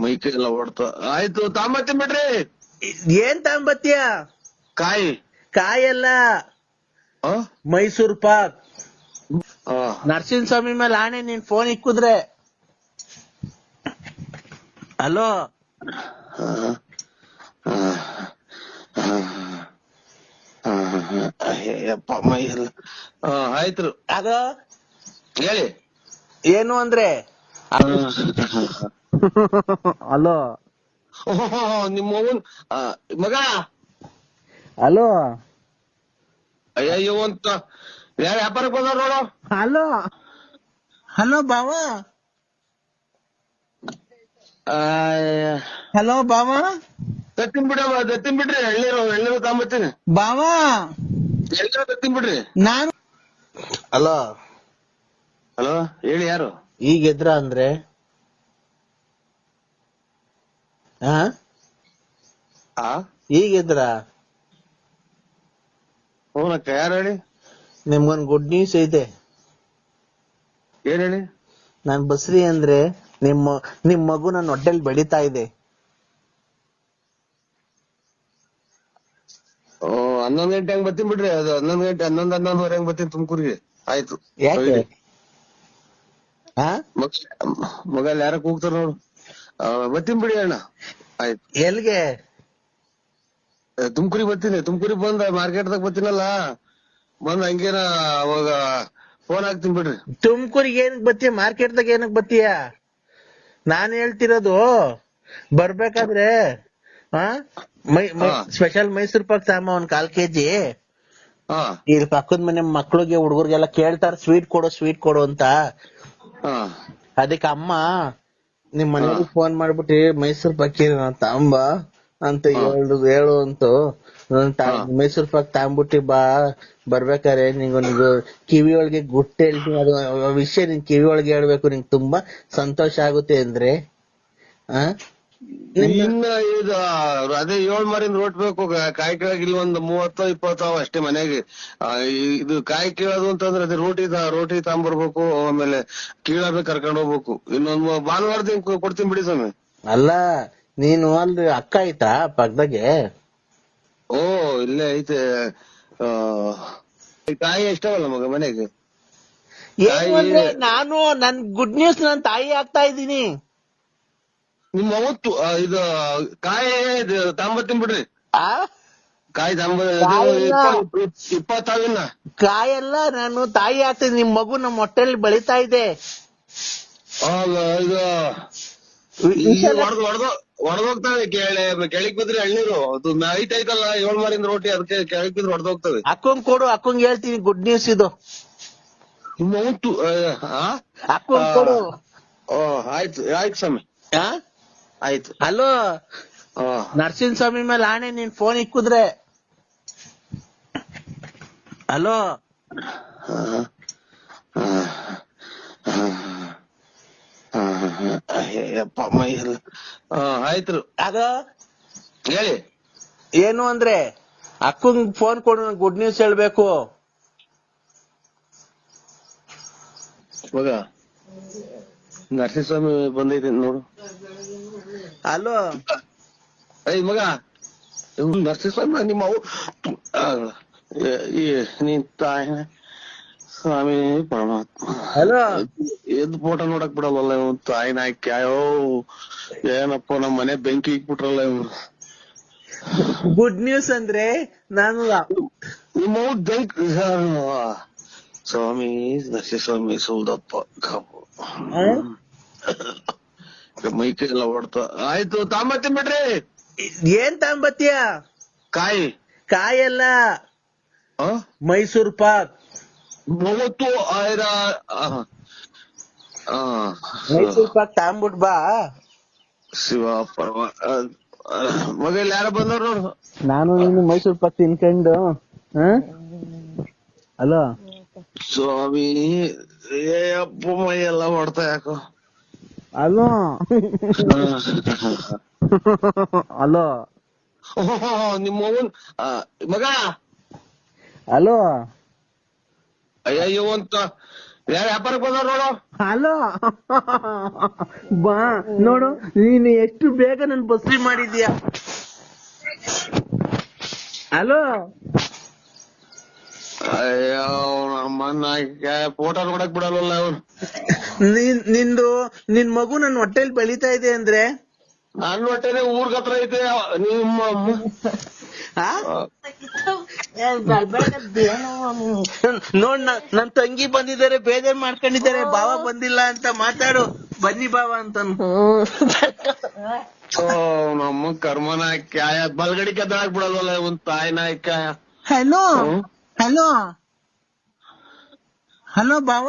ಮೈ ಕೈ ಎಲ್ಲ ಹೊಡ್ತ ಆಯ್ತು ತಾಂಬತ್ತೀನಿ ಬಿಡ್ರಿ ಏನ್ ತಾಂಬತ್ಯ ಕಾಯಿ ಕಾಯಲ್ಲ ಆ? ಮೈಸೂರ್ ಪಾಕ್ ಆ. ನರಸಿಂಹ ಸ್ವಾಮಿ ಮೇಲೆ ಆಣೆ ನೀನ್ ಫೋನ್ ಇಕ್ಕುದ್ರೆ ಹಲೋ ಆ. ಆ. ಆ. ಆ. ಯಪ್ಪ ಮೈ ಎಲ್ಲ ಆಯ್ತು ಅದು ಹೇಳಿ ಏನು ಅಂದ್ರೆ ಹಲೋ. ನಿಮ್ಮ ಅವ್ವನ್ ಆ, ಮಗ. ಹಲೋ. ಅಯ್ಯಯ್ಯೋ ಅಂತ. ಯಾರ ವ್ಯಾಪಾರಕ್ಕೆ ಬಂದವ್ರು ನೋಡು. ಹಲೋ. ಹಲೋ ಬಾವ. ಹಲೋ ಬಾವ. ತತ್ತಿನ್ ಬಿಡ ತತ್ತಿನ್ ಬಿಡ್ರಿ. ಎಳ್ಳೀರು ಎಳ್ಳೀರು ತಗೊಂಬತ್ತೀನಿ. ಬಾವ. ಎಳ್ನೀರು ತತ್ತಿನ್ ಬಿಡ್ರಿ. ನಾನು ಹಲೋ. ಹಲೋ ಹೇಳಿ ಯಾರು? ಈಗ ಎದ್ರ ಅಂದ್ರೆ? ಈಗ ಎದ್ರ ಹ್ಞೂನಕ್ಕ ಯಾರು ಹೇಳಿ? ನಿಮ್ಗೊಂದ್ ಗುಡ್ ನ್ಯೂಸ್ ಐತೆ ಏನ್ ಹೇಳಿ? ನಾನ್ ಬಸ್ರಿ ಅಂದ್ರೆ ನಿಮ್ಮ ನಿಮ್ ಮಗು ನನ್ನ ಹೊಟ್ಟೆಲ್ ಬೆಳಿತಾ ಇದೆ. ಓ ಹನ್ನೊಂದ್ ಗಂಟೆ ಹಂಗ್ ಬರ್ತೀನಿ ಬಿಡ್ರಿ ಅದು ಹನ್ನೊಂದ್ ಗಂಟೆ ಹನ್ನೊಂದ್ ಹನ್ನೊಂದುವರೆ ಹಂಗ್ ಬರ್ತೀನಿ ತುಮಕೂರಿಗೆ. ಆಯ್ತು. ಯಾಕೆ? ಮಗ್- ಅಲ್ಲಿ ಯಾರ ಕೂಗ್ತಾರ ನೋಡು. ಆ, ಬರ್ತೀನಿ ಬಿಡಿ ಅಣ್ಣ. ಆಯ್ತು. ಎಲ್ಗೆ ತುಮಕೂರಿ ಬತ್ತೀನಿ ತುಮಕೂರಿ ಬಂದ ಮಾರ್ಕೆಟ್ ದಾಗ ಬರ್ತೀನಲ್ಲ. ಬಂದ್ ಹಂಗೇನ ಅವಾಗ ಫೋನ್ ಹಾಕ್ತೀನಿ ಬಿಡ್ರಿ. ತುಮಕೂರಿಗೆ ಏನಕ್ ಬತ್ತೀಯ ಮಾರ್ಕೆಟ್ದಾಗ ಏನಕ್ ಬತ್ತೀಯ ನಾನ್ ಹೇಳ್ತಿರೋದು ಬರ್ಬೇಕಾದ್ರೆ ಹಾ ಮೈ ಸ್ಪೆಷಲ್ ಮೈಸೂರ್ ಪಾಕ್ ಸಾಮ ಒಂದ್ ಕಾಲ್ ಕೆಜಿ. ಇಲ್ಲಿ ಪಕ್ಕದ ಮನೆ ಮಕ್ಳಿಗೆ ಹುಡುಗರಿಗೆಲ್ಲ ಕೇಳ್ತಾರ ಸ್ವೀಟ್ ಕೊಡು ಸ್ವೀಟ್ ಕೊಡು ಅಂತ. ಅದಕ್ಕೆ ಅಮ್ಮ ನಿಮ್ ಮನೆಗೆ ಫೋನ್ ಮಾಡ್ಬಿಟ್ಟು ಮೈಸೂರ್ ಪಾಕ್ ತಾಂಬ? ಅಂತ ಹೇಳು ಹೇಳು ಅಂತು. ನಾನ್. ಮೈಸೂರ್ ಪಾಕ್ ತಾಂಬಿಟ್ಟಿ ಬಾ ಬರ್ಬೇಕಾರೆ ನಿಂಗೊಂದು ಕಿವಿ ಒಳಗೆ ಗುಟ್ಟು ಹೇಳ್ತೀನಿ. ಅದು ವಿಷಯ ನಿನ್ ಕಿವಿ ಒಳಗೆ ಹೇಳ್ಬೇಕು ನಿಂಗ್ ತುಂಬಾ ಸಂತೋಷ ಆಗುತ್ತೆ ಅಂದ್ರೆ ಆ? ಇನ್ನ ಇದು ಅದೇ ಏಳ್ ಮರಿನ್ ರೋಟ್ ಬೇಕು ಕಾಯಿ ಕೀಳಕ್ ಇಲ್ಲಿ ಒಂದ್ ಮೂವತ್ತೋ ಇಪ್ಪತ್ತೋ ಅಷ್ಟೇ ಮನೆಗೆ. ಇದು ಕಾಯಿ ಕೀಳೋದು ಅಂತಂದ್ರೆ ಅದೇ ರೋಟಿ ರೊಟ್ಟಿ ರೋಟಿ ತಗೊಂಬರ್ಬೇಕು ಆಮೇಲೆ ಕೀಳಬೇಕು ಕರ್ಕೊಂಡ್ ಹೋಗ್ಬೇಕು. ಇನ್ನೊಂದ್ ಭಾನುವಾರದ ಹಿಂಗ್ ಕೊಡ್ತೀನಿ ಬಿಡಿ ಸ್ವಾಮಿ. ಅಲ್ಲ ನೀನು ಅಲ್ಲಿ ಅಕ್ಕ ಐತಾ ಪಕ್ಕದಾಗೆ? ಓ ಇಲ್ಲೇ ಐತೆ. ಆ, ತಾಯಿ ಕಾಯಿ ಎಷ್ಟವಲ್ಲ ಮಗ ಮನೆಗೆ? ನಾನು ನನ್ ಗುಡ್ ನ್ಯೂಸ್ ನನ್ ತಾಯಿ ಆಗ್ತಾ ಇದ್ದೀನಿ. ನಿಮ್ಮ ಅವತ್ತು ಆ, ಇದು ಕಾಯಿ ಇದು ತಾಂಬತ್ತೀನಿ ಬಿಡ್ರಿ. ಆ? ಕಾಯಿ ತಾಂಬ ಕಾಯಿನ? ಇಪ್ಪತ್ತಾವಿನ. ಎಲ್ಲಾ ನಾನು ತಾಯಿ ಆಗ್ತೀನಿ ನಿಮ್ ಮಗು ನಮ್ಮ ಹೊಟ್ಟೆಲಿ ಬೆಳಿತಾ ಇದೆ. ಇದು ವಿ- ವಿಷಯ ಎಲ್ಲ- ಹೊಡೆದು ಹೊಡೆದು ಹೊಡೆದೋಗ್ತವೆ ಕೆಳೆ ಕೆಳಗ್ ಬಿದ್ರೆ ಎಳ್ನೀರು. ಅದು ಹೈಟ್ ಐತಲ್ಲ ಏಳ್ ಮಾರಿಂದ ರೋಟಿ ಅದಕ್ಕೆ ಕೆಳಗ್ ಬಿದ್ರೆ ಹೊಡೆದೋಗ್ತವೆ ಅಕ್ಕಂಗ್ ಕೊಡು ಅಕ್ಕಂಗ್ ಹೇಳ್ತೀನಿ ಗುಡ್ ನ್ಯೂಸ್ ಇದು. ನಿಮ್ಮ ಅವತ್ತು ಅಕ್ಕಂಗ್ ಕೊಡು. ಓ ಆಯ್ತು ಆಯ್ತು ಸ್ವಾಮಿ. ಆ? ಆಯ್ತು. ಹಲೋ ನರಸಿಂಹ ಸ್ವಾಮಿ ಮೇಲೆ ಆಣೆ ನೀನ್ ಫೋನ್ ಇಕ್ಕುದ್ರೆ. ಆ, ಆಯ್ತು ಯಾಕ ಹೇಳಿ. ಏನು ಅಂದ್ರೆ ಅಕ್ಕಂಗ್ ಫೋನ್ ಕೊಡು ಗುಡ್ ನ್ಯೂಸ್ ಹೇಳ್ಬೇಕು. ನರಸಿಂಹ ಸ್ವಾಮಿ ಬಂದೈತಿ ನೋಡು. ಹಲೋ ಏಯ್ ಮಗ ನರಸಿಂಹ ನಿಮ್ಮ ಅವು ನೀನ್ ತಾಯಿ ಸ್ವಾಮಿ ಪರಮಾತ್ಮ ಹಲೋ ಎದ್ ಫೋಟೋ ನೋಡಕ್ ಬಿಡಲ್ಲ ಇವ್ನು ತಾಯಿ ನಾಯ್ಕ ಅಯ್ಯೋ ಏನಪ್ಪ ನಮ್ ಮನೆ ಬೆಂಕಿ ಇಕ್ಬಿಟ್ರಲ್ಲ ಇವ್ರು ಗುಡ್ ನ್ಯೂಸ್ ಅಂದ್ರೆ ನಾನು ನಿಮ್ಮ ಬೆಂಕಿ ಸ್ವಾಮಿ ನರಸಿಂಹಸ್ವಾಮಿ ಸೌದಪ್ಪ. ಕಾಪು ಮೈ ಕೈ ಎಲ್ಲ ಓಡ್ತ ಆಯ್ತು ತಾಂಬತ್ತೀನಿ ಬಿಡ್ರಿ. ಏನ್ ತಾಂಬತ್ತೀಯ? ಕಾಯಿ. ಕಾಯಲ್ಲ. ಆ? ಮೈಸೂರ್ ಪಾಕ್. ಮೂವತ್ತು ಆಯ್ರ ಮೈಸೂರ್ ಪಾಕ್ ತಾಂಬಿಟ್ ಬಾ. ಶಿವ ಆ, ಮಗ ಇಲ್ಲಿ ಯಾರ ಬಂದವ್ರು ನೋಡು. ನಾನು ನೀನು ಮೈಸೂರ್ ಪಾಕ್ ತಿನ್ಕೊಂಡು ಹಲೋ ಸ್ವಾಮಿ ಏ ಅಪ್ಪ ಮೈ ಎಲ್ಲ ಹೊಡ್ತಾ ಯಾಕೋ. ಅಲೋ. ಓಹೋ ನಿಮ್ಮ ಮಗ. ಅಲೋ. ಅಯ್ಯೋ ಅಂತ. ಯಾರು ವ್ಯಾಪಾರಕ್ಕೆ ಬಂದವ್ರು ನೋಡು. ಹಲೋ ಬಾ ನೋಡು ನೀನು ಎಷ್ಟು ಬೇಗ ನನ್ ಬಸ್ರಿ ಮಾಡಿದ್ಯಾ? ಹಲೋ ಅಯ್ಯೋ ನಮ್ಮನ್ನ ಫೋಟೋ ನೋಡಕ್ ಬಿಡಲ್ವಲ್ಲ ಅವ್ರು? ನಿನ್ ನಿಂದು ನಿನ್ ಮಗು ನನ್ ಹೊಟ್ಟೆಲ್ ಬೆಳೀತಾ ಇದೆ ಅಂದ್ರೆ? ನನ್ ಹೊಟ್ಟೆನೆ ಊರ್ಗ ಹತ್ರ ಐತೆ ನಿಮ್ಮ ಆ? ನೋಡ್ ನ- ನನ್ ತಂಗಿ ಬಂದಿದ್ದಾರೆ ಬೇಜಾರ್ ಮಾಡ್ಕೊಂಡಿದ್ದಾರೆ ಬಾವ ಬಂದಿಲ್ಲ ಅಂತ ಮಾತಾಡು. ಬನ್ನಿ ಬಾವ ಅಂತ ಓ ನಮ್ಮ ಕರ್ಮನ ಕಾಯ ಬಲ್ಗಡಿ ಕದ್ದಾಕ್ ಬಿಡಲ್ವಲ್ಲ ಒಂದ್ ತಾಯಿ ನಾಯ್ಕ ಕ್ಯಾಯ ಹಲೋ? ಹಲೋ ಹಲೋ ಬಾವ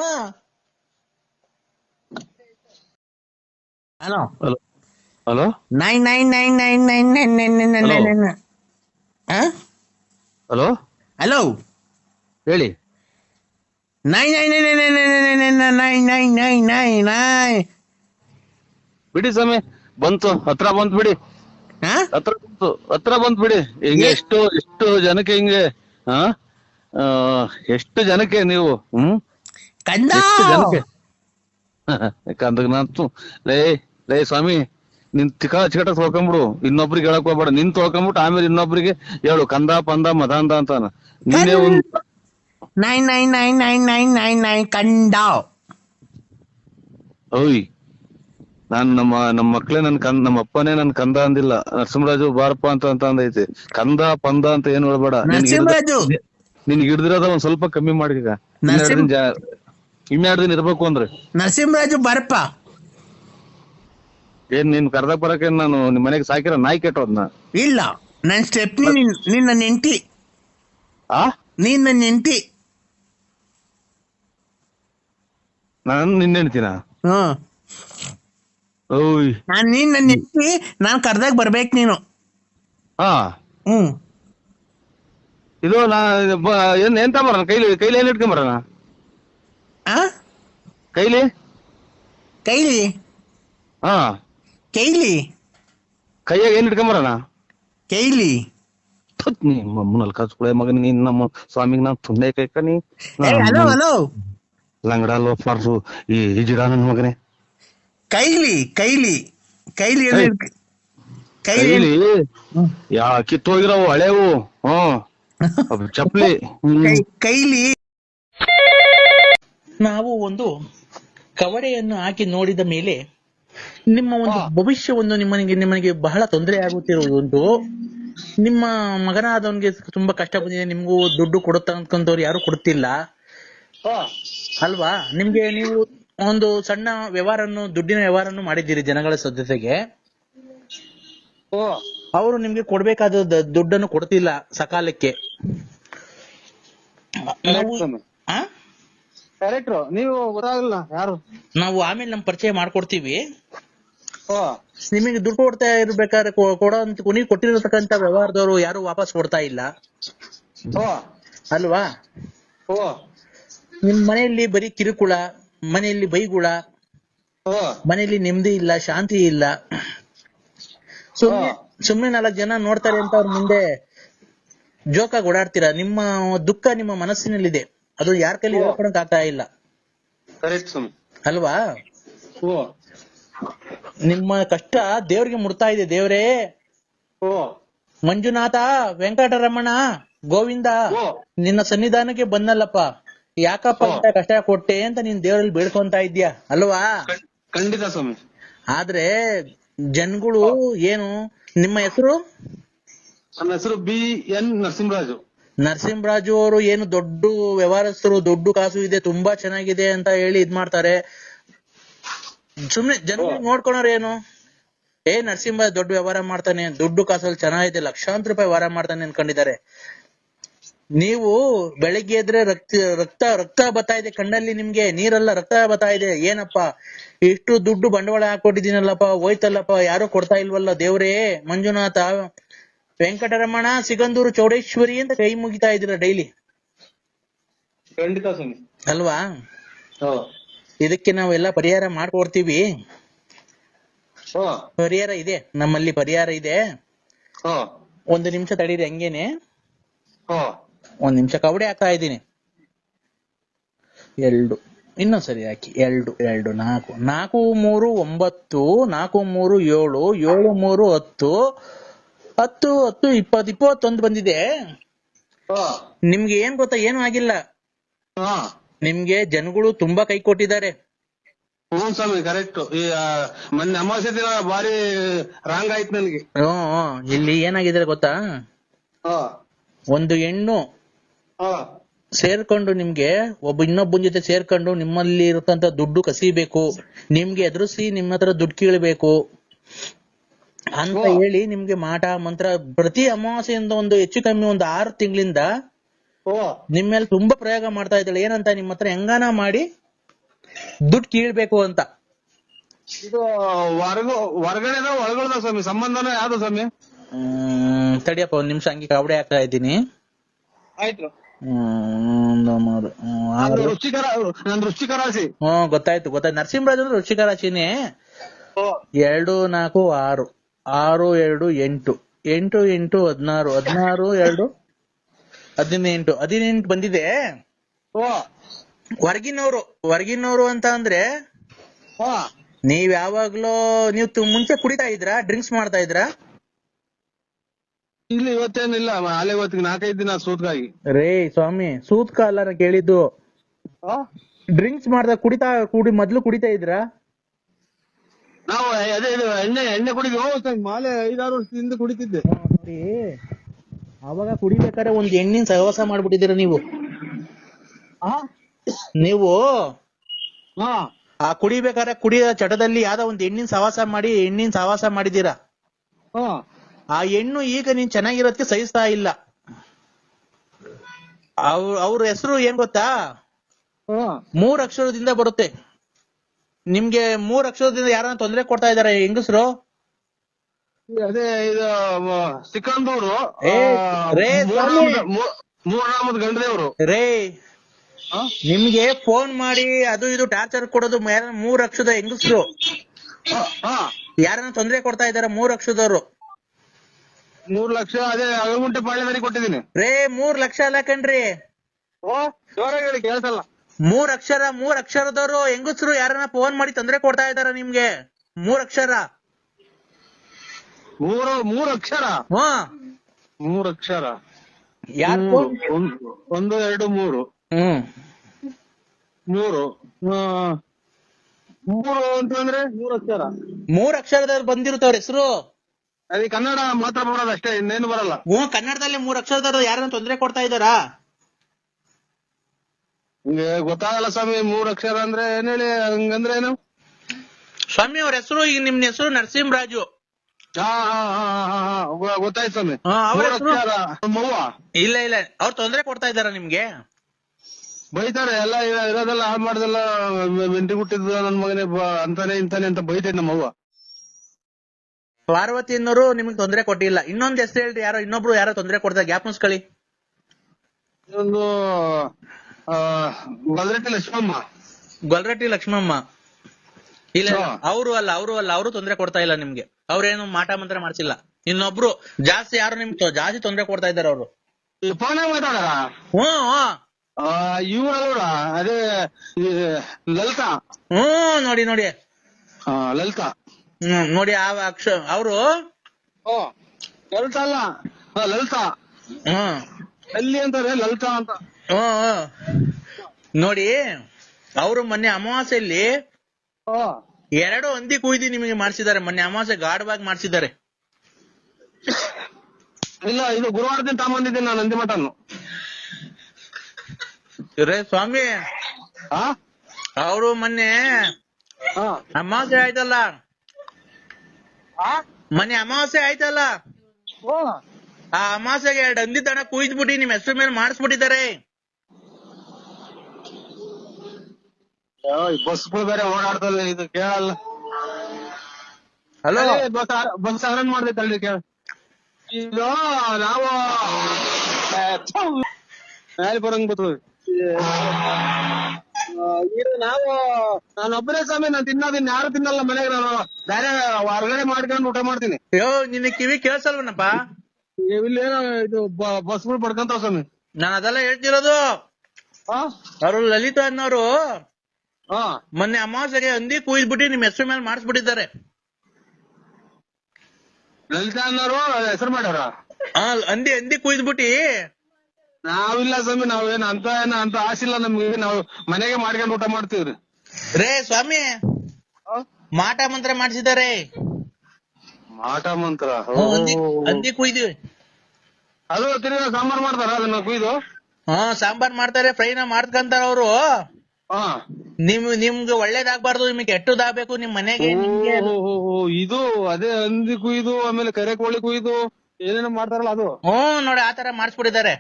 hello hello hello nine nine nine nine nine nine nine nine nine. Nine hello hello ಹೇಳಿ nine nine nine nine nine nine nine nine nine nine ಬಿಡಿ ಸ್ವಾಮಿ ಬಂತು ಹತ್ರ ಬಂತು ಬಿಡಿ ಹತ್ರ ಬಂತು ಹತ್ರ ಬಂತು ಬಿಡಿ ಹಿಂಗೆ ಎಷ್ಟು ಎಷ್ಟು ಜನಕ್ಕೆ ಹಿಂಗೆ ಹಾ ಎಷ್ಟು ಜನಕ್ಕೆ ನೀವು ಹ್ಮ್? ಕಂದ! ಎಷ್ಟು ಜನಕ್ಕೆ? ಕಂದಗ್ ಲೇ ಲೇ ಸ್ವಾಮಿ ನಿನ್ ತಿಕ ಚಿಕಟ ತೊಳ್ಕೊಂಬಿಡು. ಇನ್ನೊಬ್ರಿಗೆ ಹೇಳಕ್ ಹೋಗ್ಬೇಡ. ನಿನ್ ತೊಳ್ಕೊಂಬಿಟ್ಟು ಆಮೇಲೆ ಇನ್ನೊಬ್ರಿಗೆ ಹೇಳು. ಕಂದ ಪಂದ ಮದಾಂದ ಅಂತ ನೀನೇ ಒಂದ್ nine nine nine nine nine nine nine ಕಂಡ ಓಯ್. ನಾನ್ ನಮ್ಮ ನಮ್ಮ ಮಕ್ಳೇ ನನ್ ಕಂದ ನಮ್ಮ ಅಪ್ಪನೇ ನನ್ ಕಂದ ಅಂದಿಲ್ಲ. ನರಸಿಂಹರಾಜು ಬಾರಪ್ಪ ಅಂತ ಅಂತ ಅಂದೈತೆ. ಕಂದ ಪಂದ ಅಂತ ಏನ್ ಹೇಳ್ಬೇಡ. ನರಸಿಂಹರಾಜು. ನಿನ್ ಹಿಡ್ದಿರೋದ ಒಂದ್ ಸ್ವಲ್ಪ ಕಮ್ಮಿ ಮಾಡಿ ಈಗ. ಇನ್ನೆರಡ್ ದಿನ ಜಾ- ಇನ್ನೆರಡ್ ದಿನ ಇರ್ಬೇಕು ಅಂದ್ರೆ. ನರಸಿಂಹರಾಜು ಬರಪ್ಪ ಏನ್ ನಿನ್ ಕರ್ದಾಗ ಬರಕ್ಕೆ ನಾನು ನಿಮ್ ಮನೆಗೆ ಸಾಕಿರ ನಾಯಿ ಕೆಟ್ಟೋದ್ನ? ಇಲ್ಲ ನನ್ ಸ್ಟೆಪ್ನಿ ನಿನ್ ನಿನ್ನ ನೆಂಟಿ. ಆ? ನೀನ್ ನನ್ನ ನೆಂಟಿ. ನಾನು ನಿನ್ನ ಹೇಳ್ತೀನ ಹ್ಮ್ ಓಯ್. ನಾನ್ ನೀನ್ ನನ್ನ ನೆಂಟಿ ನಾನ್ ಕರ್ದಾಗ ಬರ್ಬೇಕು ನೀನು. ಹಾ. ಹ್ಮ್. ಇದು ನಾನು ಏನ್ ಎಂತ ಬರೋಣ ಕೈಲಿ ಕೈಲಿ ಏನ್ ಇಟ್ಕೊಂಬರೋಣ ಆ? ಕೈಲಿ? ಕೈಲಿ? ಹಾ. ಕೈಲಿ? ಕೈಯಾಗ ಏನ್ ಇಟ್ಕೊಂಬರೋಣ ಕೈಲಿ? ಮಮ್ಮನಲ್ಲಿ ಕಳ್ಸ್ಕೊಳೆ ಮಗನ ನೀನ್ ನಮ್ಮ ಸ್ವಾಮಿಗ್ ನಾನ್ ತುಂಡೆ ಕೈಕನಿ ಏ ಹಲೋ ಹಲೋ? ಲಂಗಡ ಲೋಫಾರ್ಸು ಈ ಹಿಜಿಡ ನನ್ ಮಗನೇ. ಕೈಲಿ ಕೈಲಿ ಕೈಲಿ ಕೈಲಿ ಯಾ ಕಿತ್ತೋಗಿರವು ಹಳೆವು? ಹ್ಮ್. ಅವ್ ಚಪ್ಲಿ ಕೈಲಿ. ನಾವು ಒಂದು ಕವಡೆಯನ್ನು ಹಾಕಿ ನೋಡಿದ ಮೇಲೆ ನಿಮ್ಮ ಒಂದು ಭವಿಷ್ಯವನ್ನು ನಿಮ್ಮನಿಗೆ ನಿಮ್ಮನಿಗೆ ಬಹಳ ತೊಂದರೆ ಆಗುತ್ತಿರುವುದುಂಟು. ನಿಮ್ಮ ಮಗನಾದವನಿಗೆ ತುಂಬಾ ಕಷ್ಟ ಬಂದಿದೆ ನಿಮ್ಗೂ ದುಡ್ಡು ಕೊಡುತ್ತ ಯಾರು ಕೊಡ್ತಿಲ್ಲ. ಅಲ್ವಾ? ನಿಮ್ಗೆ ನೀವು ಒಂದು ಸಣ್ಣ ವ್ಯವಹಾರನ್ನು ದುಡ್ಡಿನ ವ್ಯವಹಾರನ್ನು ಮಾಡಿದ್ದೀರಿ ಜನಗಳ ಸದ್ಯತೆಗೆ. ಅವರು ನಿಮ್ಗೆ ಕೊಡ್ಬೇಕಾದ ದುಡ್ಡನ್ನು ಕೊಡ್ತಿಲ್ಲ ಸಕಾಲಕ್ಕೆ? ಡೈರೆಕ್ಟ್ರು ನೀವು ಗೊತ್ತಾಗಲ್ಲ ಯಾರು? ನಾವು ಆಮೇಲೆ ನಮ್ ಪರಿಚಯ ಮಾಡ್ಕೊಡ್ತೀವಿ. ನಿಮಗೆ ದುಡ್ಡು ಕೊಡ್ತಾ ಇರ್ಬೇಕಾದ್ರೆ ಕೊಡೋ ಅಂತ ನೀವು ಕೊಟ್ಟಿರತಕ್ಕಂತ ವ್ಯವಹಾರದವರು ಯಾರು ವಾಪಸ್ ಕೊಡ್ತಾ ಇಲ್ಲ. ಅಲ್ವಾ? ನಿಮ್ ಮನೆಯಲ್ಲಿ ಬರೀ ಕಿರುಕುಳ ಮನೆಯಲ್ಲಿ ಬೈಗುಳ ಮನೆಯಲ್ಲಿ ನೆಮ್ಮದಿ ಇಲ್ಲ ಶಾಂತಿ ಇಲ್ಲ. ಸುಮ್ನೆ ಸುಮ್ನೆ ನಾಲ್ಕು ಜನ ನೋಡ್ತಾರೆ ಅಂತ ಅವ್ರ ಮುಂದೆ ಜೋಕಾಗಿ ಓಡಾಡ್ತೀರಾ ನಿಮ್ಮ ದುಃಖ ನಿಮ್ಮ ಮನಸ್ಸಿನಲ್ಲಿದೆ. ಅದು ಯಾರ ಕೈಲಿ ಹೇಳ್ಕೊಳಕ್ ಆಗ್ತಾ ಇಲ್ಲ. ಅಲ್ವಾ? ನಿಮ್ಮ ಕಷ್ಟ ದೇವ್ರಿಗೆ ಮುಡ್ತಾ ಇದೆ ದೇವ್ರೇ. ಮಂಜುನಾಥ ವೆಂಕಟರಮಣ ಗೋವಿಂದ. ನಿನ್ನ ಸನ್ನಿಧಾನಕ್ಕೆ ಬಂದಲ್ಲಪ್ಪ. ಯಾಕಪ್ಪ ಕಷ್ಟ ಕೊಟ್ಟೆ ಅಂತ ನೀನ್ ದೇವರಲ್ಲಿ ಬೇಡ್ಕೊಂತ ಇದ್ಯಾ ಅಲ್ವಾ? ಖಂಡಿತ ಸ್ವಾಮಿ ಆದ್ರೆ ಜನಗಳು ಏನು ನಿಮ್ಮ ಹೆಸರು? ನನ್ನ ಹೆಸರು ಬಿ ಎನ್ ನರಸಿಂಹರಾಜು. ನರಸಿಂಹರಾಜು ಅವರು ಏನು ದೊಡ್ಡ ವ್ಯವಹಾರಸ್ಥರು ದೊಡ್ಡ ಕಾಸು ಇದೆ ತುಂಬಾ ಚೆನ್ನಾಗಿದೆ ಅಂತ ಹೇಳಿ ಇದ್ ಮಾಡ್ತಾರೆ. ಸುಮ್ನೆ ಜನ ನೋಡ್ಕೊಳೋರು ಏನು? ಏ ನರಸಿಂಹ ದೊಡ್ಡ ವ್ಯವಹಾರ ಮಾಡ್ತಾನೆ ದುಡ್ಡು ಕಾಸಲ್ಲಿ ಚೆನ್ನಾಗಿದೆ ಲಕ್ಷಾಂತರ ರೂಪಾಯಿ ವ್ಯವಹಾರ ಮಾಡ್ತಾನೆ ಅನ್ಕೊಂಡಿದ್ದಾರೆ. ನೀವು ಬೆಳಿಗ್ಗೆ ಎದ್ರೆ ರಕ್ತ ರಕ್ತ ರಕ್ತ ಬರ್ತಾ ಇದೆ ಕಣ್ಣಲ್ಲಿ ನಿಮ್ಗೆ ನೀರಲ್ಲ ರಕ್ತ ಬರ್ತಾ ಇದೆ ಏನಪ್ಪ? ಇಷ್ಟು ದುಡ್ಡು ಬಂಡವಾಳ ಹಾಕೊಟ್ಟಿದ್ದೀನಲ್ಲಪ್ಪ ಹೋಯ್ತಲ್ಲಪ್ಪ ಯಾರು ಕೊಡ್ತಾ ಇಲ್ವಲ್ಲ ದೇವ್ರೇ ಮಂಜುನಾಥ ವೆಂಕಟರಮಣ ಸಿಗಂದೂರು ಚೌಡೇಶ್ವರಿ ಅಂತ ಕೈ ಮುಗಿತಾ ಇದೀರ ಡೈಲಿ ಖಂಡಿತ ಸ್ವಾಮಿ. ಅಲ್ವಾ? ಇದಕ್ಕೆ ನಾವೆಲ್ಲ ಪರಿಹಾರ ಮಾಡ್ಕೊಡ್ತೀವಿ. ಪರಿಹಾರ ಇದೆ ನಮ್ಮಲ್ಲಿ ಪರಿಹಾರ ಇದೆ. ಒಂದು ನಿಮಿಷ ತಡೀರಿ ಹಂಗೇನೆ. ಒಂದ್ ನಿಮಿಷ ಕವಡೆ ಹಾಕ್ತಾ ಇದ್ದೀನಿ. ಎರಡು ಇನ್ನೊಂದ್ಸರಿ ಹಾಕಿ. ಎರಡು ಎರಡು ನಾಲ್ಕು. ನಾಲ್ಕು ಮೂರು ಒಂಬತ್ತು ನಾಲ್ಕು ಮೂರು ಏಳು ಏಳು ಮೂರು ಹತ್ತು ಹತ್ತು ಹತ್ತು ಇಪ್ಪತ್ತು ಇಪ್ಪತ್ತೊಂದು ಬಂದಿದೆ. ನಿಮ್ಗೆ ಏನ್ ಗೊತ್ತಾ? ಏನು ಆಗಿಲ್ಲ. ನಿಮ್ಗೆ ಜನಗಳು ತುಂಬಾ ಕೈ ಕೊಟ್ಟಿದ್ದಾರೆ. ಹ್ಞೂ ಸ್ವಾಮಿ ಕರೆಕ್ಟ್ ಮೊನ್ನೆ ಅಮಾವಾಸ್ಯೆ ದಿನ ಭಾರಿ ರಾಂಗ್ ಆಯ್ತು ನನಗೆ. ಹ್ಮ್. ಇಲ್ಲಿ ಏನಾಗಿದೆ ಗೊತ್ತಾ? ಒಂದು ಹೆಣ್ಣು ಸೇರ್ಕೊಂಡು ನಿಮ್ಗೆ ಒಬ್ಬ ಇನ್ನೊಬ್ಬನ ಜೊತೆ ಸೇರ್ಕೊಂಡು ನಿಮ್ಮಲ್ಲಿ ಇರತಂತ ದುಡ್ಡು ಕಸಿಬೇಕು. ನಿಮ್ಗೆ ಎದುರಿಸಿ ನಿಮ್ಮ ಹತ್ರ ದುಡ್ಡು ಕೀಳ್ಬೇಕು. ಅಂತ ಹೇಳಿ ನಿಮ್ಗೆ ಮಾಟ ಮಂತ್ರ ಪ್ರತಿ ಅಮಾವಾಸ್ಯೆಯಿಂದ ಒಂದು ಹೆಚ್ಚು ಕಮ್ಮಿ ಒಂದು ಆರು ತಿಂಗಳಿಂದ ಓ ನಿಮ್ ಮೇಲೆ ತುಂಬಾ ಪ್ರಯೋಗ ಮಾಡ್ತಾ ಇದ್ದಾಳೆ. ಏನಂತ ನಿಮ್ಮ ಹತ್ರ ಹೆಂಗಾನ ಮಾಡಿ ದುಡ್ಡು ಕೀಳ್ಬೇಕು ಅಂತ. ಇದು ಹೊರಗ ಹೊರಗಡೆದ ಒಳಗಡೆದ ಸ್ವಾಮಿ ಸಂಬಂಧನ ಯಾವ್ದು ಸ್ವಾಮಿ? ತಡಿಯಪ್ಪ ಒಂದ್ ನಿಮಿಷ ಹಂಗೆ ಕವಡೆ ಹಾಕ್ತಾ ಇದ್ದೀನಿ. ಆಯ್ತು. ಹ್ಮ್ ರುಚಿಕರ ರುಚಿಕರ ರಾಶಿ. ಗೊತ್ತಾಯ್ತು ಗೊತ್ತಾಯ್ತು. ನರಸಿಂಹರಾಜ್ ಅಂದ್ರೆ ರುಚಿಕರಾಶಿನೇ ರಾಶಿನೇ. ಎರಡು ನಾಲ್ಕು ಆರು. ಆರು ಎರಡು ಎಂಟು. ಎಂಟು ಎಂಟು ಹದಿನಾರು. ಹದಿನಾರು ಎರಡು ಹದಿನೆಂಟು. ಹದಿನೆಂಟು ಬಂದಿದೆ. ಓ ಹೊರಗಿನವರು ಹೊರಗಿನವ್ರು ಅಂತ ಅಂದ್ರೆ ಓ ನೀವ್ ಯಾವಾಗ್ಲೂ ನೀವು ಮುಂಚೆ ಕುಡಿತಾ ಇದ್ರಾ? ಡ್ರಿಂಕ್ಸ್ ಮಾಡ್ತಾ ಇದ್ರಾ? ಇಲ್ಲಿ ಇವತ್ತೇನಿಲ್ಲ ಅಲೆ ಇವತ್ತಿಗೆ ನಾಲ್ಕೈದು ದಿನ ಸೂತ್ಕಾಗಿ ರೇ ಸ್ವಾಮಿ ಸೂತ್ಕ ಅಲ್ಲ ಕೇಳಿದ್ದು ಡ್ರಿಂಕ್ಸ್ ಮಾಡ್ದ ಕುಡಿತಾ ಕುಡಿ ಮೊದ್ಲು ಕುಡಿತಾ ಇದ್ರಾ? ನಾವು ಅದೇ ಇದು ಎಣ್ಣೆ ಎಣ್ಣೆ ಕುಡಿದ್ವಿ ಮಾಲೆ ಐದಾರು ವರ್ಷದಿಂದ ಕುಡಿತಿದ್ದೆ. ನೋಡಿ. ಅವಾಗ ಕುಡಿಬೇಕಾದ್ರೆ ಒಂದ್ ಎಣ್ಣಿನ ಸಹವಾಸ ಮಾಡ್ಬಿಟ್ಟಿದ್ದೀರ ನೀವು? ಆ? ನೀವು ಹಾ. ಆ ಕುಡಿಬೇಕಾದ್ರೆ ಕುಡಿಯೋ ಚಟದಲ್ಲಿ ಯಾವ್ದೋ ಒಂದ್ ಹೆಣ್ಣಿನ ಸಹವಾಸ ಮಾಡಿ ಹೆಣ್ಣಿನ ಸಹವಾಸ ಮಾಡಿದೀರಾ ಹಾ. ಆ ಹೆಣ್ಣು ಈಗ ನೀನ್ ಚೆನ್ನಾಗಿರೋದಕ್ಕೆ ಸಹಿಸ್ತಾ ಇಲ್ಲ. ಅವ್ರ ಅವ್ರ ಹೆಸರು ಏನ್ ಗೊತ್ತಾ? ಹಾ. ಮೂರ್ ಅಕ್ಷರದಿಂದ ಬರುತ್ತೆ. ನಿಮ್ಗೆ ಮೂರ್ ಅಕ್ಷರದಿಂದ ಯಾರನ್ನ ತೊಂದರೆ ಕೊಡ್ತಾ ಇದಾರೆ ಹೆಂಗಸ್ರು? ಅದೇ ಇದು ಸಿಕಂದೂರು ಸಿಕ್ಕಂದೂರು ರೇ. ಮೂರ್ನಾಮದ ಗಂಡದೇವ್ರು. ರೇ ನಿಮ್ಗೆ ಫೋನ್ ಮಾಡಿ ಅದು ಇದು ಟಾರ್ಚರ್ ಕೊಡೋದು ಮೂರ್ ಅಕ್ಷದ ಹೆಂಗಸ್ರು? ಹಾ ಯಾರನ್ನ ತೊಂದರೆ ಕೊಡ್ತಾ ಇದಾರೆ ಮೂರ್ ಅಕ್ಷದವ್ರು ಮೂರ್ ಲಕ್ಷ ಅದೇ ಅಗಮುಂಟೆ ಪಾಳ್ಯದಲ್ಲಿ ಕೊಟ್ಟಿದ್ದೀನಿ. ರೇ ಮೂರ್ ಲಕ್ಷ ಅಲ್ಲ ಕಣ್ರಿ. ಓ ಜೋರಾಗಿ ಹೇಳಿ ಕೇಳ್ಸಲ್ಲ. ಮೂರ್ ಅಕ್ಷರ ಮೂರ್ ಅಕ್ಷರದವರು ಹೆಂಗಸರು ಯಾರನ್ನ ಫೋನ್ ಮಾಡಿ ತೊಂದರೆ ಕೊಡ್ತಾ ಇದಾರ ನಿಮ್ಗೆ? ಮೂರ್ ಅಕ್ಷರ. ಮೂರು ಮೂರ್ ಅಕ್ಷರ? ಹಾ. ಮೂರ್ ಅಕ್ಷರ. ಯಾರ್ phone- ಒಂದು- ಒಂದು ಎರಡು ಮೂರು. ಹ್ಮ್. ಮೂರು ಆ, ಮೂರು ಅಂತಂದ್ರೆ ಮೂರು ಅಕ್ಷರ. ಮೂರ್ ಅಕ್ಷರದವ್ರು ಬಂದಿರುತ್ತವ್ರ ಹೆಸರು? ಅದೇ ಕನ್ನಡ ಮಾತ್ರ ಬರೋದು ಅಷ್ಟೇ ಇನ್ನೇನು ಬರಲ್ಲ. ಹ್ಮ್ ಕನ್ನಡದಲ್ಲಿ ಮೂರ್ ಅಕ್ಷರದವ್ರು ಯಾರನ್ನ ತೊಂದರೆ ಕೊಡ್ತಾ ಇದಾರಾ ನಿಮ್ಗೆ ಗೊತ್ತಾಗಲ್ಲ ಸ್ವಾಮಿ ಮೂರು ಅಕ್ಷರ ಅಂದ್ರೆ ಏನ್ ಹೇಳಿ ಹಂಗಂದ್ರೆ ಏನು? ಸ್ವಾಮಿ ಅವ್ರ ಹೆಸರು ಈಗ ನಿಮ್ ಹೆಸರು ನರಸಿಂಹರಾಜು. ಹಾ ಹಾ ಹಾ ಹಾ ಹಾ ಗೊ- ಗೊತ್ತಾಯ್ತು ಸ್ವಾಮಿ. ಹಾ, ಅವ್ರ ಮೂರು ಹೆಸರು? ಅಕ್ಷರ ಮವ್ವ. ಇಲ್ಲ ಇಲ್ಲ ಅವ್ರು ತೊಂದ್ರೆ ಕೊಡ್ತಾ ಇದಾರ ನಿಮ್ಗೆ? ಬೈತಾರೆ ಎಲ್ಲ ಇರ- ಇರೋದೆಲ್ಲ ಹಾಳು ಮಾಡ್ದೆಲ್ಲ ಮೆಂಟಿ ಹುಟ್ಟಿದ್ದು ನನ್ ಮಗನೇ ಬ- ಅಂತಾನೆ ಇಂತಾನೆ ಅಂತ ಬೈತೈತೆ ನಮ್ಮ ಅವ್ವ. ಪಾರ್ವತಿ ಅನ್ನೋರು ನಿಮ್ಗೆ ತೊಂದರೆ ಕೊಟ್ಟಿಲ್ಲ. ಇನ್ನೊಂದ್ ಹೆಸರು ಹೇಳ್ರಿ ಯಾರೋ ಇನ್ನೊಬ್ರು ಯಾರೋ ತೊಂದ್ರೆ ಕೊಡ್ತಾರೆ ಗ್ಯಾಪ್ ಮುಸ್ಕೊಳ್ಳಿ ಒಂದು ಆ ಗಲ್ರೆಟ್ಟಿ ಲಕ್ಷ್ಮಮ್ಮ. ಗೊಲ್ರಟ್ಟಿ ಲಕ್ಷ್ಮಮ್ಮ. ಇಲ್ಲ. ಅವರು ಅಲ್ಲ ಅವರು ಅಲ್ಲ ಅವರು ತೊಂದರೆ ಕೊಡ್ತಾ ಇಲ್ಲ ನಿಮ್ಗೆ. ಅವ್ರೇನು ಮಾಟ ಮಂತ್ರ ಮಾಡ್ಸಿಲ್ಲ. ಇನ್ನೊಬ್ರು ಜಾಸ್ತಿ ಯಾರು ನಿಮ್ ಜಾಸ್ತಿ ತೊಂದರೆ ಕೊಡ್ತಾ ಇದಾರೆ ಅವರು. ಫೋನ್ ಮಾತಾಡ ಹ್ಮ್ ಆ ಇವ್ರಲ್ವಡ ಅದೇ ಲಲಿತಾ. ಹ್ಮ್ ನೋಡಿ ನೋಡಿ. ಲಲಿತಾ. ಹ್ಮ್ ನೋಡಿ ಆ ಅಕ್ಷ ಅವರು? ಲಲಿತಾ ಅಲ್ಲ. ಹಾ, ಲಲಿತಾ. ಹ್ಮ್ ಅಲ್ಲಿ ಅಂತಾರೆ ಲಲಿತಾ ಅಂತ. ಹ್ಮ್. ನೋಡಿ ಅವರು ಮೊನ್ನೆ ಅಮಾವಾಸ್ಯಲ್ಲಿ ಎರಡು ಹಂದಿ ಕುಯ್ದಿ ನಿಮಗೆ ಮಾಡಿಸಿದ್ದಾರೆ. ಮೊನ್ನೆ ಅಮಾವಾಸ್ಯ ಗಾಢವಾಗಿ ಮಾಡಿಸಿದ್ದಾರೆ. ಇಲ್ಲ ಇದು ಗುರುವಾರದಿಂದ ತಗೊಂಬಂದಿದ್ದೀನಿ ನಾನು ನಂದಿ ಮಠ ರೇ ಸ್ವಾಮಿ. ಅವರು ಮೊನ್ನೆ ಅಮಾವಾಸ್ಯ ಆಯ್ತಲ್ಲ? ಮೊನ್ನೆ ಅಮಾವಾಸ್ಯ ಆಯ್ತಲ್ಲ? ಆ ಅಮಾವಾಸ್ಯೆಗೆ ಎರಡು ಹಂದಿ ತನ ಕುಯ್ದ್ಬಿಟ್ಟು ನಿಮ್ ಹೆಸರು ಮೇಲೆ ಮಾಡಿಸ್ಬಿಟ್ಟಿದ್ದಾರೆ. ಬಸ್ಗಳು ಬೇರೆ ಓಡಾಡ್ತದೆ ಇದು ಕೇಳಲ್ಲ. ಹಲೋ ಬಸ್ ಬಸ್ ಆರನ್ ಮಾಡ್ತೈತಲ್ರಿ ಕೇಳ. ಇದು ನಾವು ಮ್ಯಾಲೆ ಬರಂಗ್ ಬರ್ತದೆ ಇದು ನಾವು ನಾನೊಬ್ಬರೇ ಸ್ವಾಮಿ ನಾನು ತಿನ್ನೋದಿನ್ ಯಾರು ತಿನ್ನಲ್ಲ ಮನೆಗೆ ನಾನು. ಬೇರೆ ಹೊರಗಡೆ ಮಾಡ್ಕೊಂಡು ಊಟ ಮಾಡ್ತೀನಿ. ಅಯ್ಯೋ ನಿನ್ನ ಕಿವಿ ಕೇಳಿಸಲ್ವನಪ್ಪ? ಇಲ್ಲಿ ಏನೋ ಇದು ಬಸ್ಗಳು ಪಡ್ಕೊಂತಾವ ಸ್ವಾಮಿ. ನಾನು ಅದೆಲ್ಲ ಹೇಳ್ತಿರೋದು. ಆ? ಅವರು ಲಲಿತಾ ಅನ್ನೋರು. ಮೊನ್ನೆ ಅಮಾವಾಸ್ಯೆಗೆ ಹಂದಿ ಕುಯ್ದ್ಬಿಟ್ಟು ನಿಮ್ ಹೆಸರು ಮೇಲೆ ಮಾಡಿಸ್ಬಿಟ್ಟಿದ್ದಾರೆ. ಲಲಿತಾ ಅನ್ನೋರು ಹೆಸರು ಮಾಡ್ಯಾರ? ಆ ಹಂದಿ ಹಂದಿ ಕುಯ್ದ್ಬಿಟ್ಟಿ. ನಾವಿಲ್ಲ ಸ್ವಾಮಿ ನಾವೇನ್ ಅಂತ ಏನ ಅಂತ ಆಸಿಲ್ಲ ನಮ್ಗೆ. ನಾವು ಮನೆಗೆ ಮಾಡ್ಕೊಂಡು ಊಟ ಮಾಡ್ತೀವ್ರಿ. ರೇ ಸ್ವಾಮಿ ಮಾಟ ಮಂತ್ರ ಮಾಡಿಸಿದ್ದಾರೆ. ಮಾಟ ಮಂತ್ರ? ಹಂದಿ ಕುಯ್ದಿವಿ ಅದು ತಿರ್ಗಿ ಸಾಂಬಾರ್ ಮಾಡ್ತಾರ ಅದನ್ನ ಕುಯ್ದು? ಹಾ ಸಾಂಬಾರ್ ಮಾಡ್ತಾರೆ ಫ್ರೈನ ಮಾಡ್ಕಂತಾರ ಅವರು. ನಿಮ್ ನಿಮ್ಗೆ ಒಳ್ಳೇದಾಗ್ಬಾರ್ದು ನಿಮ್ಗೆ ಕೆಟ್ಟದಾಗ್ಬೇಕು ನಿಮ್ ಮನೆಗೆ ನಿಮ್ಗೆ ಇದು ಅದೇ ಹಂದಿ ಕುಯ್ದು ಆಮೇಲೆ ಕರೆ ಕೋಳಿ ಕುಯ್ದು ಏನೇನೋ ಮಾಡ್ತಾರಲ್ಲ ಅದು. ಹ್ಮ್ ನೋಡಿ ಆತರ ಮಾಡಿಸ್ಬಿಟ್ಟಿದ್ದಾರೆ.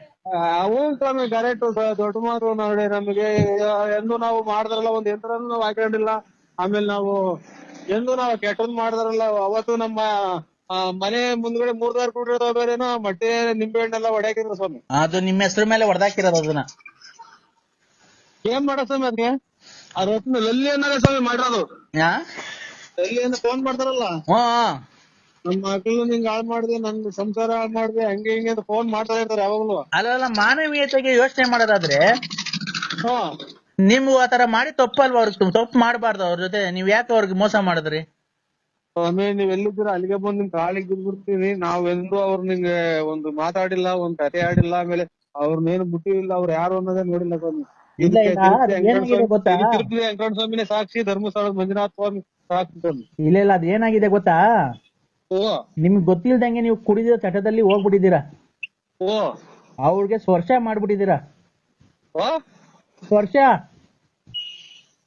ಅವು ಸ್ವಾಮಿ ಕರೆಕ್ಟ್ ದೊಡ್ಡ ಮಾತು ನೋಡಿ ನಮಗೆ. ಎಂದು ನಾವು ಮಾಡಿದ್ರಲ್ಲ ಒಂದ್ ಯಂತ್ರ ನಾವು ಹಾಕೊಂಡಿಲ್ಲ. ಆಮೇಲೆ ನಾವು ಎಂದು ನಾವು ಕೆಟ್ಟದ್ ಮಾಡಿದ್ರಲ್ಲ ಅವತ್ತು ನಮ್ಮ ಮನೆ ಮುಂದ್ಗಡೆ ಮೂರ್ದಾರ್ ಕೂಡಿರೋ ಬೇರೆನೋ ಮಟ್ಟಿ ನಿಂಬೆ ಹಣ್ಣೆಲ್ಲ ಒಡೆಯಾಕಿದ್ರು ಸ್ವಾಮಿ. ಅದು ನಿಮ್ ಹೆಸರು ಮೇಲೆ ಹೊಡೆದಾಕಿರೋದು ಅದನ್ನ. ಏನ್ ಮಾಡೋ ಸ್ವಾಮಿ ಅದಕ್ಕೆ ಅದ್ ಹೊತ್ತು ಲಲ್ಲಿ ಅನ್ನೋದೇ ಸ್ವಾಮಿ ಮಾಡಿರೋದು. ಯಾ? ಲಲ್ಲಿ ಅಂತ ಫೋನ್ ಮಾಡ್ತಾರಲ್ಲ? ಹ್ಮ್. ನನ್ ಮಕ್ಳು ನಿಂಗ್ ಹಾಳ್ ಮಾಡಿದೆ ನನ್ ಸಂಸಾರ ಹಾಳ್ ಮಾಡಿದೆ ಹಂಗೆ ಹಿಂಗೆ ಅಂತ ಫೋನ್ ಮಾಡ್ತಾ ಇರ್ತಾರೆ ಯಾವಾಗ್ಲೂ. ಅಲ್ಲಲ್ಲ ಮಾನವೀಯತೆಗೆ ಯೋಚನೆ ಮಾಡೋದಾದ್ರೆ ಹಾ. ನಿಮ್ಗೂ ಆತರ ಮಾಡಿ ತಪ್ಪಲ್ವಾ ಅವ್ರಿಗೆ ತಪ್ಪು ಮಾಡಬಾರ್ದು ಅವ್ರ ಜೊತೆ? ನೀವ್ ಯಾಕೆ ಅವ್ರಿಗೆ ಮೋಸ ಮಾಡಿದ್ರಿ? ಸ್ವಾಮಿ ನೀವ್ ಎಲ್ಲಿದ್ದೀರಾ? ಅಲ್ಲಿಗೆ ಬಂದ್ ನಿಮ್ ಕಾಲಿಗೆ ಬಿದ್ಬಿಡ್ತೀನಿ ನಾವೆಂದೂ ಅವ್ರ ನಿಂಗೆ ಒಂದು ಮಾತಾಡಿಲ್ಲ ಒಂದ್ ಕತೆ ಆಡಿಲ್ಲ ಆಮೇಲೆ ಅವ್ರನ್ನೇನು ಬಿಟ್ಟಿಲ್ಲ ಅವ್ರು ಯಾರು ಅನ್ನೋದೇ ನೋಡಿಲ್ಲ ಸ್ವಾಮಿ. ಇಲ್ಲ, ವೆಂಕಟ ಸ್ವಾಮಿನೇ ಸಾಕ್ಷಿ ಧರ್ಮಸ್ಥಳದ ಮಂಜುನಾಥ ಸ್ವಾಮಿ ಸಾಕ್ಷಿ ಇಲ್ಲ ಇಲ್ಲ ಅದ್ ಏನಾಗಿದೆ ಗೊತ್ತಾ? ನಿಮ್ಗೆ ಗೊತ್ತಿಲ್ದಂಗೆ ನೀವು ಕುಡಿದಿರೋ ಚಟದಲ್ಲಿ ಹೋಗ್ಬಿಟ್ಟಿದ್ದೀರಾ? ಅವ್ರಿಗೆ ಸ್ವರ್ಶ ಮಾಡ್ಬಿಟ್ಟಿದ್ದೀರಾ? ಸ್ವರ್ಶ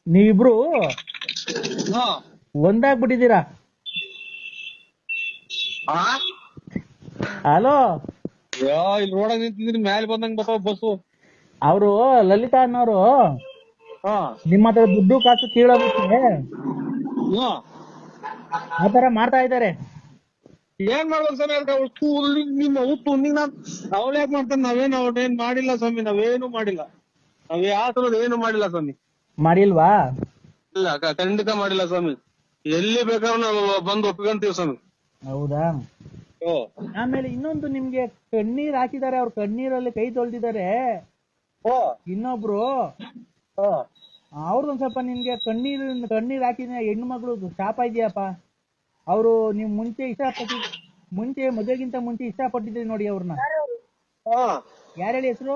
ನೀವಿಬ್ರು ಒಂದಾಗ್ಬಿಟ್ಟಿದ್ದೀರಾ? ಹಲೋ? ಇಲ್ಲಿ ರೋಡಾಗ ನಿಂತಿದ್ದೀನಿ ಮ್ಯಾಲೆ ಬಂದಂಗ್ ಬರ್ತಾವ ಬಸ್ಸು. ಅವರು ಲಲಿತಾ ಅನ್ನೋರು ನಿಮ್ಮ ಹತ್ರ ದುಡ್ಡು ಕಾಸು ಕೀಳೋದಕ್ಕೆ ಆತರ ಮಾಡ್ತಾ ಇದ್ದಾರೆ. ಏನ್ ಮಾಡ್ಬೇಕು ಸ್ವಾಮಿ ಅವ್ರ ಉಪ್ಪು ನಿಮ್ಮ ನಾನ್ ಅವಳು ಯಾಕೆ ಮಾಡ್ತಾನೆ? ನಾವೇನು ಏನ್ ಮಾಡಿಲ್ಲ ಸ್ವಾಮಿ ನಾವೇನು ಮಾಡಿಲ್ಲ. ನಾವ್ ಯಾವ ಏನು ಮಾಡಿಲ್ಲ ಸ್ವಾಮಿ. ಮಾಡಿಲ್ವಾ? ಇಲ್ಲ ಖಂಡಿತ ಮಾಡಿಲ್ಲ ಸ್ವಾಮಿ. ಎಲ್ಲಿ ಬೇಕಾದ್ರೂ ನಾವು ಬಂದು ಒಪ್ಕೊಂತೀವಿ ಸ್ವಾಮಿ. ಹೌದಾ? ಆಮೇಲೆ ಇನ್ನೊಂದು ನಿಮ್ಗೆ ಕಣ್ಣೀರ್ ಹಾಕಿದ್ದಾರೆ ಅವ್ರ ಕಣ್ಣೀರಲ್ಲಿ ಕೈ ತೊಳ್ದಿದ್ದಾರೆ. ಇನ್ನೊಬ್ರು. ಅವ್ರದೊಂದ್ ಸ್ವಲ್ಪ ನಿನ್ಗೆ ಕಣ್ಣೀರ್ ಕಣ್ಣೀರ್ ಹಾಕಿದ ಹೆಣ್ಣು ಮಗಳು ಶಾಪ ಇದೆಯಪ್ಪ. ಅವರು ನೀವ್ ಮುಂಚೆ ಇಷ್ಟಪಟ್ಟಿ ಮುಂಚೆ ಮದುವೆಗಿಂತ ಮುಂಚೆ ಇಷ್ಟಪಟ್ಟಿದ್ರಿ ನೋಡಿ ಅವ್ರನ್ನ ಯಾರ ಹೇಳಿ ಹೆಸರು?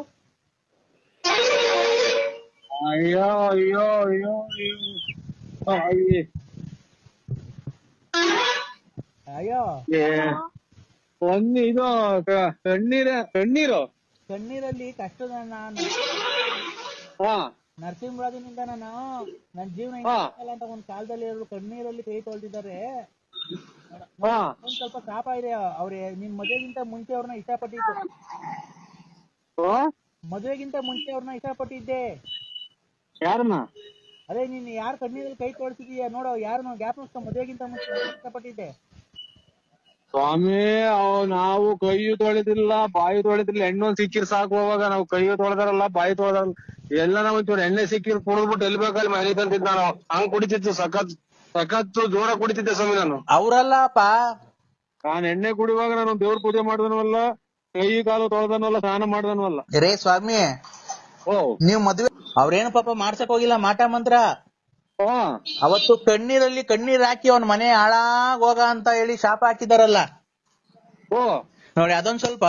ಅಯ್ಯೋ ಅಯ್ಯೋ ಅಯ್ಯೋ ಅಯ್ಯೋ. ಒಂದ್ ಇದು ಕಣ್ಣೀರ ಕಣ್ಣೀರು. ಕಣ್ಣೀರಲ್ಲಿ ಕಷ್ಟದ ನಾನು. ನರ್ಸಿಂಗ್ ನರಸಿಂಹರಾಜನಿಂದ ನಾನು. ನನ್ನ ಜೀವನ. ಅಂತ ಒಂದ್ ಕಾಲದಲ್ಲಿ ಅವರು ಕಣ್ಣೀರಲ್ಲಿ ಕೈ ತೊಳ್ದಿದ್ದಾರೆ. ಒಂದ್ ಸ್ವಲ್ಪ ಕಾಪ ಇದೆ ಅವ್ರೆ ನಿಮ್ ಮದುವೆಗಿಂತ ಮುಂಚೆ ಅವ್ರನ್ನ ಇಷ್ಟಪಟ್ಟಿದ್ದೆ. ಮದುವೆಗಿಂತ ಮುಂಚೆ ಅವ್ರನ್ನ ಇಷ್ಟಪಟ್ಟಿದ್ದೆ. ಯಾರನ್ನ? ಅದೇ ನೀನ್ ಯಾರ್ ಕಣ್ಣೀರಲ್ಲಿ ಕೈ ತೋರಿಸಿದೀಯ ನೋಡೋ ಯಾರನ್ನ ಗ್ಯಾಪ್ ಮದುವೆಗಿಂತ ಮುಂಚೆ ಇಷ್ಟಪಟ್ಟಿದ್ದೆ. ಸ್ವಾಮಿ ಅವ್ ನಾವು ಕೈಯು ತೊಳೆದಿಲ್ಲ ಬಾಯಿ ತೊಳೆದಿಲ್ಲ ಎಣ್ಣೆ ಒಂದ್ ಸಿಕ್ಕಿರ್ ಸಾಕು ಅವಾಗ. ನಾವು ಕೈಯು ತೊಳೆದಾರಲ್ಲ ಬಾಯಿ ತೊಳೆದಾರಲ್ಲ. ಎಲ್ಲ ನಾವು ಒಂಚೂರು ಎಣ್ಣೆ ಸಿಕ್ಕಿರ್ ಕುಡಿದ್ಬಿಟ್ಟು ಎಲ್ಲಿ ಬೇಕಲ್ಲಿ ಮನೆ ತಂದಿದ್ದ ನಾನು. ಹಂಗ್ ಕುಡಿತಿತ್ತು ಸಖತ್ ಸಖತ್ ಜೋರ ಕುಡಿತಿದ್ದೆ ಸ್ವಾಮಿ ನಾನು. ಅವ್ರಲ್ಲಪ್ಪ. ನಾನ್ ಎಣ್ಣೆ ಕುಡಿಯುವಾಗ ನಾನು ದೇವ್ರ ಪೂಜೆ ಮಾಡಿದನವಲ್ಲ ಕೈ ಕಾಲು ತೊಳೆದನವಲ್ಲ ಸ್ನಾನ ಮಾಡಿದನವಲ್ಲ ರೇ ಸ್ವಾಮಿ ಓ. ನೀವ್ ಮದ್ವೆ ಅವ್ರೇನು ಪಾಪ ಮಾಡ್ಸಕ್ ಹೋಗಿಲ್ಲ ಮಾಟ ಮಂತ್ರ. ಅವತ್ತು ಕಣ್ಣೀರಲ್ಲಿ ಕಣ್ಣೀರ್ ಹಾಕಿ ಅವನ್ ಮನೆ ಹಾಳಾಗ್ ಹೋಗ ಅಂತ ಹೇಳಿ ಶಾಪ ಹಾಕಿದಾರಲ್ಲ. ಓ ನೋಡಿ ಅದೊಂದ್ ಸ್ವಲ್ಪ.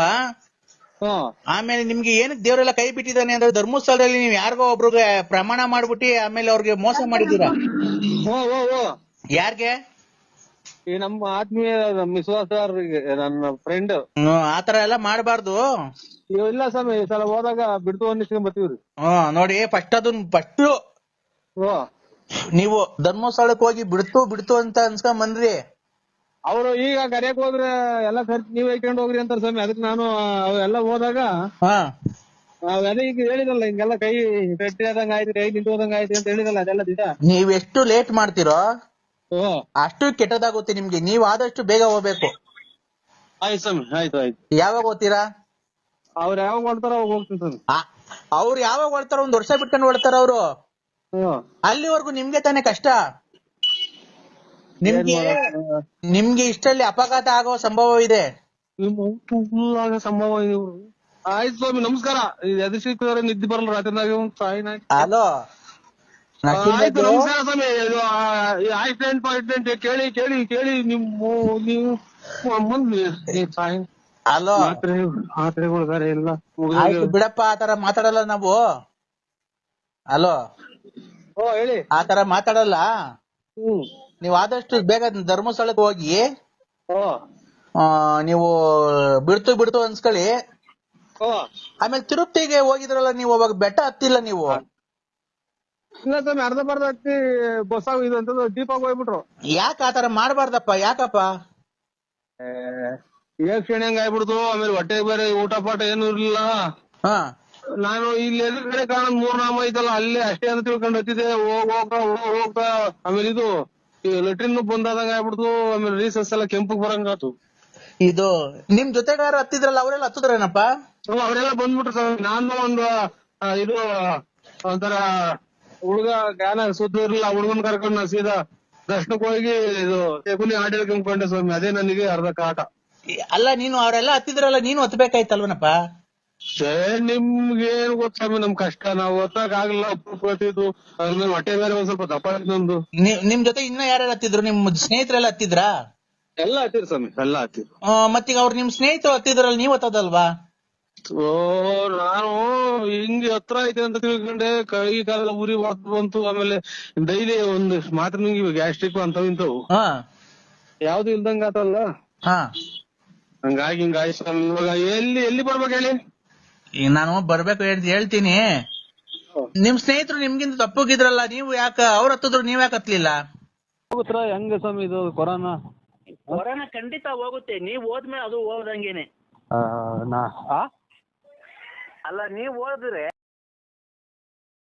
ಹಾ ಆಮೇಲೆ ನಿಮ್ಗೆ ಏನಕ್ಕೆ ದೇವರೆಲ್ಲ ಕೈ ಬಿಟ್ಟಿದ್ದಾನೆ ಅಂದ್ರೆ ಧರ್ಮಸ್ಥಳದಲ್ಲಿ ನೀವ್ ಯಾರಿಗೋ ಒಬ್ರಿಗೆ ಪ್ರಮಾಣ ಮಾಡ್ಬಿಟ್ಟಿ ಆಮೇಲೆ ಅವ್ರಿಗೆ ಮೋಸ ಮಾಡಿದ್ದೀರಾ? ಓ ಓ ಓ ಯಾರ್ಗೆ? ಈ ನಮ್ಮ ಆತ್ಮೀಯ ವಿಶ್ವಾಸ ನನ್ನ ಫ್ರೆಂಡ್ ಆತರ ಎಲ್ಲ ಮಾಡಬಾರ್ದು. ಇಲ್ಲ ಸ್ವಾಮಿ ಈ ಸಲ ಹೋದಾಗ ಬಿಡ್ತು ಅನ್ನಿಸ್ಕೊಂಡ್ ಬರ್ತೀವ್ರಿ ಹ್ಮ್ ನೋಡಿ ಫಸ್ಟ್ ಅದನ್ ಫಸ್ಟ್ ಓ ನೀವು ಧರ್ಮಸ್ಥಳಕ್ಕೆ ಹೋಗಿ ಬಿಡ್ತು ಬಿಡ್ತು ಅಂತ ಅನ್ಸ್ಕೊಂಡ್ ಬಂದ್ರಿ ಅವ್ರು ಈಗ ಕರೆಯಕ್ ಹೋದ್ರೆ ಎಲ್ಲ ಖರ್ಚು ನೀವ್ ಹಾಕೊಂಡ್ ಹೋಗ್ರಿ ಅಂತಾರ ಸ್ವಾಮಿ. ಅದಕ್ಕೆ ನಾನು ಅವೆಲ್ಲ ಹೋದಾಗ ಹಾ. ಅದೇ ಈಗ ಹೇಳಿದಲ್ಲ ಹಿಂಗೆಲ್ಲ ಕೈ ಗಟ್ಟಿ ಆದಂಗ ಆಯ್ತು ಕೈ ನಿಂತು ಹೋದಂಗ ಆಯ್ತು ಅಂತ ಹೇಳಿದಲ್ಲ ಅದೆಲ್ಲ ದಿಟ ನೀವ್ ಎಷ್ಟು ಲೇಟ್ ಮಾಡ್ತಿರೋ ಅಷ್ಟು ಕೆಟ್ಟದಾಗುತ್ತೆ ನಿಮ್ಗೆ. ನೀವ್ ಆದಷ್ಟು ಬೇಗ ಹೋಗ್ಬೇಕು. ಆಯ್ತು ಸ್ವಾಮಿ ಆಯ್ತು ಆಯ್ತು. ಯಾವಾಗ ಹೋಗ್ತೀರಾ? ಅವ್ರು ಯಾವಾಗ ಹೊಡ್ತಾರ ಅವಾಗ ಹೋಗ್ತೀನಿ ಸ್ವಾಮಿ. ಅವ್ರು ಯಾವಾಗ ಹೊಡ್ತಾರ ಒಂದ್ ವರ್ಷ ಬಿಟ್ಕೊಂಡು ಹೊಡ್ತಾರ ಅವ್ರು? ಅಲ್ಲಿವರೆಗೂ ನಿಮ್ಗೆ ತಾನೇ ಕಷ್ಟ? ನಿಮ್ಗೆ ನಿಮ್ಗೆ ಇಷ್ಟಲ್ಲಿ ಅಪಘಾತ ಆಗೋ ಸಂಭವ ಇದೆ? ಫುಲ್ ಆಗ ಸಂಭವ ಇದೆ ಇವ್ರು. ಆಯ್ತು ಸ್ವಾಮಿ ನಮಸ್ಕಾರ. ಎದುರಿಸಿದ್ರೆ ನಿದ್ದೆ ಬರಲ್ಲ ರಾತ್ರಿನಾಗ ಸಾಯಿನ ಅಲೋ ಆಯ್ತು ನಮಸ್ಕಾರ ಸ್ವಾಮಿ. ಇದು ಆಕ್ಸಿಡೆಂಟ್ ಪಾಕ್ಸಿಡೆಂಟ್ ಕೇಳಿ ಕೇಳಿ ಕೇಳಿ ನಿಮ್ಮ ನೀವು ಮುಂದೆ ಅಲೋ ಮಾತ್ರೆ ಮಾತ್ರೆಗಳು ಬೇರೆ ಇಲ್ಲ ಆಯ್ತು ಬಿಡಪ್ಪ ಆತರ ಮಾತಾಡಲ್ಲ ನಾವು. ಅಲೋ ಓ ಹೇಳಿ. ತರ ಮಾತಾಡಲ್ಲ. ಹ್ಮ್. ನೀವು ಆದಷ್ಟು ಬೇಗ ಧರ್ಮಸ್ಥಳಕ್ಕೆ ಹೋಗಿ ಓ. ಆ, ನೀವು ಬಿಡ್ತು ಬಿಡ್ತು ಅನ್ಸ್ಕೊಳ್ಳಿ. ಓ. ಆಮೇಲೆ ತಿರುಪ್ತಿಗೆ ಹೋಗಿದ್ರಲ್ಲ ನೀವು ಅವಾಗ ಬೆಟ್ಟ ಹತ್ತಿಲ್ಲ ನೀವು? ಇಲ್ಲ ಸ್ವಾಮಿ ಅರ್ಧ ಬರ್ಧ ಹತ್ತಿ ಬಸ್ ಇದು ಅಂತ ದೀಪ ಹೋಗ್ಬಿಟ್ರು. ಯಾಕ ಆತರ ಮಾಡಬಾರ್ದಪ್ಪ ಯಾಕಪ್ಪ? ಏ ಕ್ಷಣಿ ಹಂಗ ಆಗ್ಬಿಡ್ತು ಆಮೇಲೆ ಹೊಟ್ಟೆಗೆ ಬೇರೆ ಊಟ ಪಾಠ ಏನು ಇರ್ಲಿಲ್ಲ ಹಾ. ನಾನು ಇಲ್ಲಿ ಎದುರುಗಡೆ ಕಾಣ ಮೂರ್ ನಾಮ ಐತಲ್ಲ ಅಲ್ಲೇ ಅಷ್ಟೇ ಅಂತ ತಿಳ್ಕೊಂಡು ಹತ್ತಿದೆ ಹೋಗ್ ಹೋಗ ಹೋಗ್ ಹೋಗ್ತಾ ಆಮೇಲೆ ಇದು ಲೆಟ್ರಿನ್ ಬಂದಾದಂಗ ಆಗ್ಬಿಡ್ತು ಆಮೇಲೆ ರೀಸಸ್ ಎಲ್ಲ ಕೆಂಪು ಬರಂಗಾತು ಇದು ನಿಮ್ ಜೊತೆಗಾರ ಹತ್ತಿದ್ರಲ್ಲ ಅವರೆಲ್ಲ ಹತ್ತಿದ್ರೇನಪ್ಪ? ಅವರೆಲ್ಲ ಬಂದ್ಬಿಟ್ರು ಸರ್. ನಾನು ಒಂದು ಆ, ಇದು ಒಂಥರ ಹುಡುಗ ಜ್ಞಾನ ಸುದ್ದಿ ಇರ್ಲಿಲ್ಲ ಹುಡುಗನ್ ಕರ್ಕೊಂಡು ನಾನು ಸೀದಾ ದರ್ಶನಕ್ಕೆ ಹೋಗಿ ಇದು ಶಕುನಿ ಆಡಳಿತ ಕಂಕೊಂಡೆ ಸ್ವಾಮಿ. ಅದೇ ನನಗೆ ಅರ್ಧ ಕಾಟ. ಅಲ್ಲ ನೀನು ಅವರೆಲ್ಲ ಹತ್ತಿದ್ರಲ್ಲ ನೀನು ಹತ್ಬೇಕಾಯ್ತಲ್ವನಪ್ಪ? ಛೇ ನಿಮ್ಗೆ ಏನ್ ಗೊತ್ತ ಸ್ವಾಮಿ ನಮ್ ಕಷ್ಟ. ನಾವು ಒತ್ತಾಗ ಆಗಲ್ಲ ಹೊಟ್ಟೆ ಬೇರೆ ಒಂದ್ ಸ್ವಲ್ಪ ದಪ್ಪ ಆಯ್ತು ನಮ್ದು ನಿಮ್ ಜೊತೆ ಇನ್ನ ಯಾರ್ಯಾರು ಹತ್ತಿದ್ರು? ನಿಮ್ ಸ್ನೇಹಿತರೆಲ್ಲ ಹತ್ತಿದ್ರಾ? ಎಲ್ಲ ಹತ್ತಿರ ಸ್ವಾಮಿ ಎಲ್ಲ ಹತ್ತಿರ ಆ, ಮತ್ತೀಗ ಅವ್ರು ನಿಮ್ ಸ್ನೇಹಿತರು ಹತ್ತಿದ್ರಲ್ಲ ನೀವ್ ಹತ್ತದಲ್ವಾ? ಓ ನಾನು ಹಿಂಗ್ ಹತ್ರ ಐತೆ ಅಂತ ತಿಳ್ಕೊಂಡೆ. ಕೈ ಕಾಲ ಉರಿ ಹೊಡ್ದು ಬಂತು. ಆಮೇಲೆ ಡೈಲಿ ಒಂದು ಮಾತ್ರ ನಿಂಗ್ ಗ್ಯಾಸ್ಟ್ರಿಕ್ ಅಂತವ್ ಇಂತವು ಹಾ. ಯಾವ್ದು ಇಲ್ದಂಗ ಆತಲ್ಲ? ಹಾ. ಹಂಗಾಗಿ ಹಿಂಗಾಗಿ ಸ್ವಾಮಿ. ಇವಾಗ ಎಲ್ಲಿ ಎಲ್ಲಿ ಬರ್ಬೇಕು ಹೇಳಿ? ಈಗ ನಾನು ಬರ್ಬೇಕು ಹೇಳ್- ಹೇಳ್ತೀನಿ. ನಿಮ್ ಸ್ನೇಹಿತರು ನಿಮ್ಗಿಂತ ತಪ್ಪಗಿದ್ರಲ್ಲ ನೀವು ಯಾಕ ಅವ್ರ ಹತ್ತಿದ್ರು ನೀವ್ ಯಾಕೆ ಹತ್ಲಿಲ್ಲ? ಹೋಗುತ್ತಾ ಹೆಂಗ ಸ್ವಾಮಿ ಇದು ಕೊರೋನಾ? ಕೊರೋನಾ ಖಂಡಿತ ಹೋಗುತ್ತೆ. ನೀವ್ ಹೋದ್ಮೇಲೆ ಅದು ಹೋದಂಗೇನೆ. ನಾ ಆ? ಅಲ್ಲ ನೀವ್ ಹೋದ್ರೆ